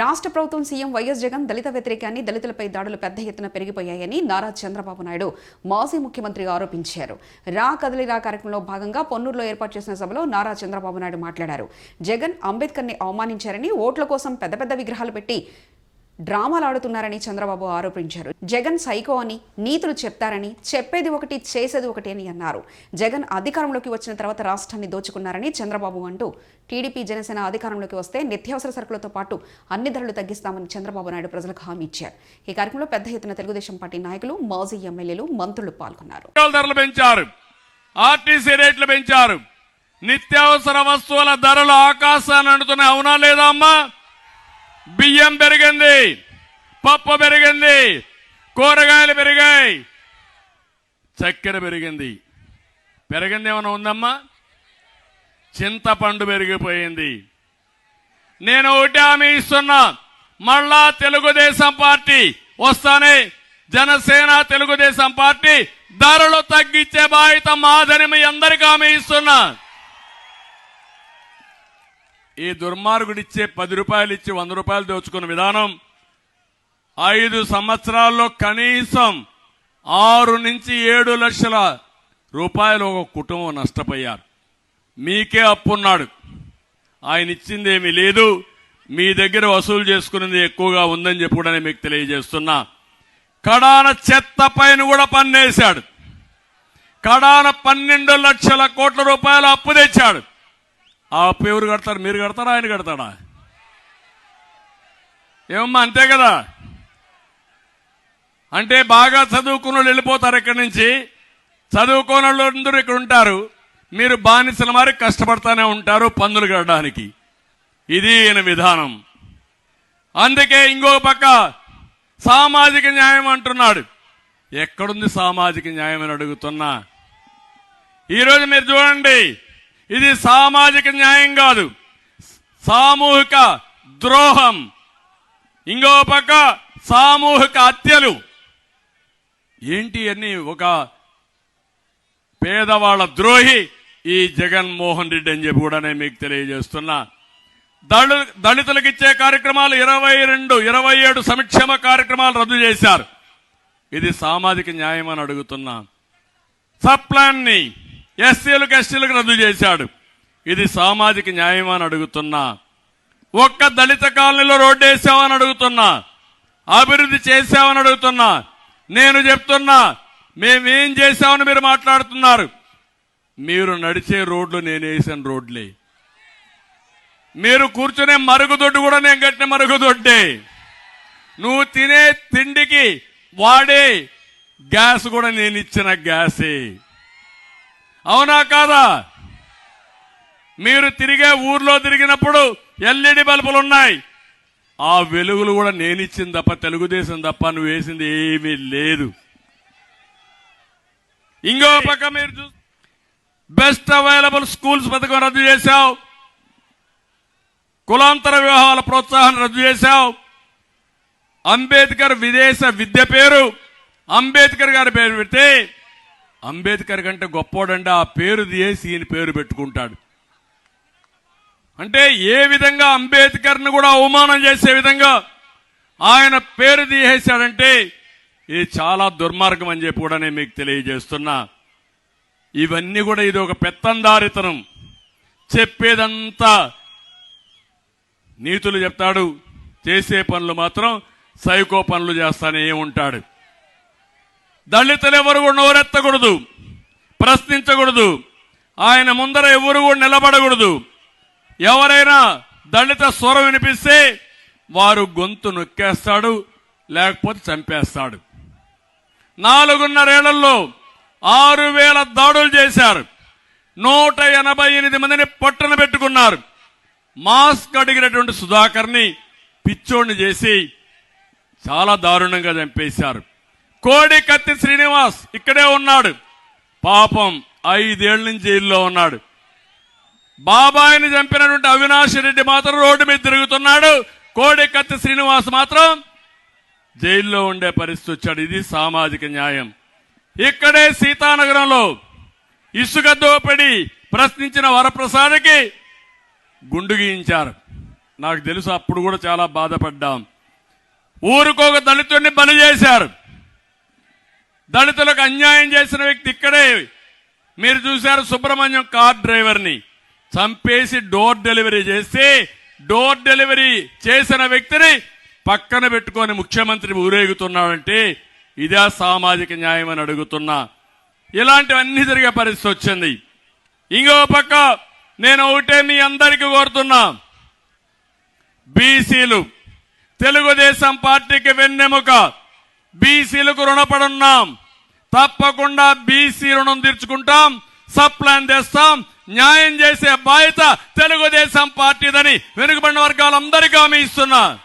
రాష్ట్ర ప్రభుత్వం CM YS Jagan దళిత వ్యతిరేకాన్ని దళితులపై దాడులు పెద్ద ఎత్తున పెరిగిపోయాయని నారా చంద్రబాబు నాయుడు మాజీ ముఖ్యమంత్రి ఆరోపించారు. రా కదలి రా కార్యక్రమంలో భాగంగా పొన్నూరులో ఏర్పాటు చేసిన సభలో నారా చంద్రబాబు నాయుడు మాట్లాడారు. జగన్ అంబేద్కర్ని అవమానించారని ఓట్ల కోసం పెద్ద పెద్ద విగ్రహాలు పెట్టి డ్రామాలు ఆడుతున్నారని చంద్రబాబు ఆరోపించారు. జగన్ సైకో అని నీతులు చెప్తారని చెప్పేది ఒకటి చేసేది ఒకటి అని అన్నారు. జగన్ అధికారంలోకి వచ్చిన తర్వాత రాష్ట్రాన్ని దోచుకున్నారని చంద్రబాబు అంటూ టీడీపీ జనసేన అధికారంలోకి వస్తే నిత్యావసర సరుకులతో పాటు అన్ని ధరలు తగ్గిస్తామని చంద్రబాబు నాయుడు ప్రజలకు హామీ ఇచ్చారు. ఈ కార్యక్రమంలో పెద్ద ఎత్తున తెలుగుదేశం పార్టీ నాయకులు మాజీ ఎమ్మెల్యేలు మంత్రులు పాల్గొన్నారు. ధరలు పెంచారు. ఆర్టీసీ రేట్లు పెంచారు. నిత్యావసర వస్తువుల ధరలు ఆకాశాన్ని అంటున్నాయి అవునా లేదా అమ్మా? బియ్యం పెరిగింది పప్పు పెరిగింది కూరగాయలు పెరిగాయి చక్కెర పెరిగింది. పెరిగింది ఏమైనా ఉందమ్మా? చింతపండు పెరిగిపోయింది. నేను ఒకటి హామీ ఇస్తున్నా మళ్ళా తెలుగుదేశం పార్టీ వస్తానే జనసేన తెలుగుదేశం పార్టీ ధరలు తగ్గించే బాధ్యత మాదని మీ అందరికీ హామీ ఇస్తున్నా. ఈ దుర్మార్గుడిచ్చే పది రూపాయలు ఇచ్చి వంద రూపాయలు దోచుకున్న విధానం ఐదు సంవత్సరాల్లో కనీసం ఆరు నుంచి ఏడు లక్షల రూపాయలు ఒక కుటుంబం నష్టపోయారు. మీకే అప్పున్నాడు. ఆయన ఇచ్చింది ఏమీ లేదు. మీ దగ్గర వసూలు చేసుకునేది ఎక్కువగా ఉందని చెప్పి కూడా నేను మీకు తెలియజేస్తున్నా. కడాన చెత్త పైన కూడా పన్నేశాడు. కడాన పన్నెండు లక్షల కోట్ల రూపాయలు అప్పు తెచ్చాడు. ఆ అప్పు ఎవరు కడతారు? మీరు కడతారా? ఆయన కడతాడా? ఏమమ్మా అంతే కదా? అంటే బాగా చదువుకున్న వాళ్ళు వెళ్ళిపోతారు ఇక్కడి నుంచి. చదువుకోని వాళ్ళు అందరూ ఇక్కడ ఉంటారు. మీరు బానిసల మారి కష్టపడతానే ఉంటారు పన్నులు కట్టడానికి. ఇది ఈయన విధానం. అందుకే ఇంకో పక్క సామాజిక న్యాయం అంటున్నాడు. ఎక్కడుంది సామాజిక న్యాయం అని అడుగుతున్నా? ఈరోజు మీరు చూడండి. ఇది సామాజిక న్యాయం కాదు. సామూహిక ద్రోహం. ఇంకో పక్క సామూహిక హత్యలు. ఏంటి అని ఒక పేదవాళ్ళ ద్రోహి ఈ జగన్మోహన్ రెడ్డి అని చెప్పి కూడా నేను మీకు తెలియజేస్తున్నా. దళి దళితులకు ఇచ్చే కార్యక్రమాలు ఇరవై రెండు ఇరవై ఏడు సంక్షేమ కార్యక్రమాలు రద్దు చేశారు. ఇది సామాజిక న్యాయం అని అడుగుతున్నా. సప్లాన్ని ఎస్సీలకు ఎస్టీలకు రద్దు చేశాడు. ఇది సామాజిక న్యాయం అని అడుగుతున్నా. ఒక్క దళిత కాలనీలో రోడ్డు వేసామని అడుగుతున్నా. అభివృద్ధి చేశామని అడుగుతున్నా. నేను చెప్తున్నా మేమేం చేశామని మీరు మాట్లాడుతున్నారు. మీరు నడిచే రోడ్లు నేను వేసిన రోడ్లే. మీరు కూర్చునే మరుగుదొడ్డు కూడా నేను కట్టిన మరుగుదొడ్డే నువ్వు తినే తిండికి వాడే గ్యాస్ కూడా నేను ఇచ్చిన గ్యాసే. అవునా కాదా? మీరు తిరిగే ఊర్లో తిరిగినప్పుడు ఎల్ఈడి బల్బులు ఉన్నాయి. ఆ వెలుగులు కూడా నేను ఇచ్చింది తప్ప తెలుగుదేశం తప్ప నువ్వు వేసింది ఏమీ లేదు. ఇంకో పక్క మీరు చూ బెస్ట్ అవైలబుల్ స్కూల్స్ పథకం రద్దు చేశావు. కులాంతర వివాహాల ప్రోత్సాహం రద్దు చేశావు. అంబేద్కర్ విదేశ విద్య పేరు అంబేద్కర్ గారి పేరు పెడితే అంబేద్కర్ కంటే గొప్పోడంటే ఆ పేరు తీసి ఈయన పేరు పెట్టుకుంటాడు. అంటే ఏ విధంగా అంబేద్కర్ను కూడా అవమానం చేసే విధంగా ఆయన పేరు తీసేశాడంటే ఇది చాలా దుర్మార్గం అని చెప్పి కూడా నేను మీకు తెలియజేస్తున్నా. ఇవన్నీ కూడా ఇది ఒక పెత్తందారితనం. చెప్పేదంతా నీతులు చెప్తాడు. చేసే పనులు మాత్రం సైకో పనులు చేస్తానే ఉంటాడు. దళితులు ఎవరు కూడా నోరెత్తకూడదు ప్రశ్నించకూడదు ఆయన ముందర ఎవరు కూడా నిలబడకూడదు. ఎవరైనా దళిత స్వరం వినిపిస్తే వారు గొంతు నొక్కేస్తాడు లేకపోతే చంపేస్తాడు. నాలుగున్నరేళ్ళలో ఆరు వేల దాడులు చేశారు. నూట ఎనభై ఎనిమిది మందిని పట్టున పెట్టుకున్నారు. మాస్క్ అడిగినటువంటి సుధాకర్ని పిచ్చోడిని చేసి చాలా దారుణంగా చంపేశారు. కోడికత్తి శ్రీనివాస్ ఇక్కడే ఉన్నాడు. పాపం ఐదేళ్ళ నుంచి జైల్లో ఉన్నాడు. బాబాయిని చంపినటువంటి అవినాష్ రెడ్డి మాత్రం రోడ్డు మీద తిరుగుతున్నాడు. కోడికత్తి శ్రీనివాస్ మాత్రం జైల్లో ఉండే పరిస్థితి వచ్చాడు. ఇది సామాజిక న్యాయం. ఇక్కడే సీతానగరంలో ఇసుక దోపిడి ప్రశ్నించిన వరప్రసాద్కి గుండు గీయించారు. నాకు తెలుసు అప్పుడు కూడా చాలా బాధపడ్డాం. ఊరికొక దళితుడిని బలి చేశారు. దళితులకు అన్యాయం చేసిన వ్యక్తి ఇక్కడే. మీరు చూశారు సుబ్రహ్మణ్యం కార్ డ్రైవర్ని. చంపేసి డోర్ డెలివరీ చేస్తే డోర్ డెలివరీ చేసిన వ్యక్తిని పక్కన పెట్టుకొని ముఖ్యమంత్రి ఊరేగుతున్నాడంటే ఇదే సామాజిక న్యాయం అని అడుగుతున్నా. ఇలాంటివన్నీ జరిగే పరిస్థితి వచ్చింది. ఇంకో పక్క నేను ఒకటే మీ అందరికీ కోరుతున్నా. బీసీలు తెలుగుదేశం పార్టీకి వెన్నెముక. బీసీలకు రుణపడున్నాం. తప్పకుండా బీసీ రుణం తీర్చుకుంటాం. సప్లాన్ తెస్తాం న్యాయం చేసే బాధ్యత తెలుగుదేశం పార్టీదని వెనుకబడిన వర్గాలందరికీ హామీ ఇస్తున్నా.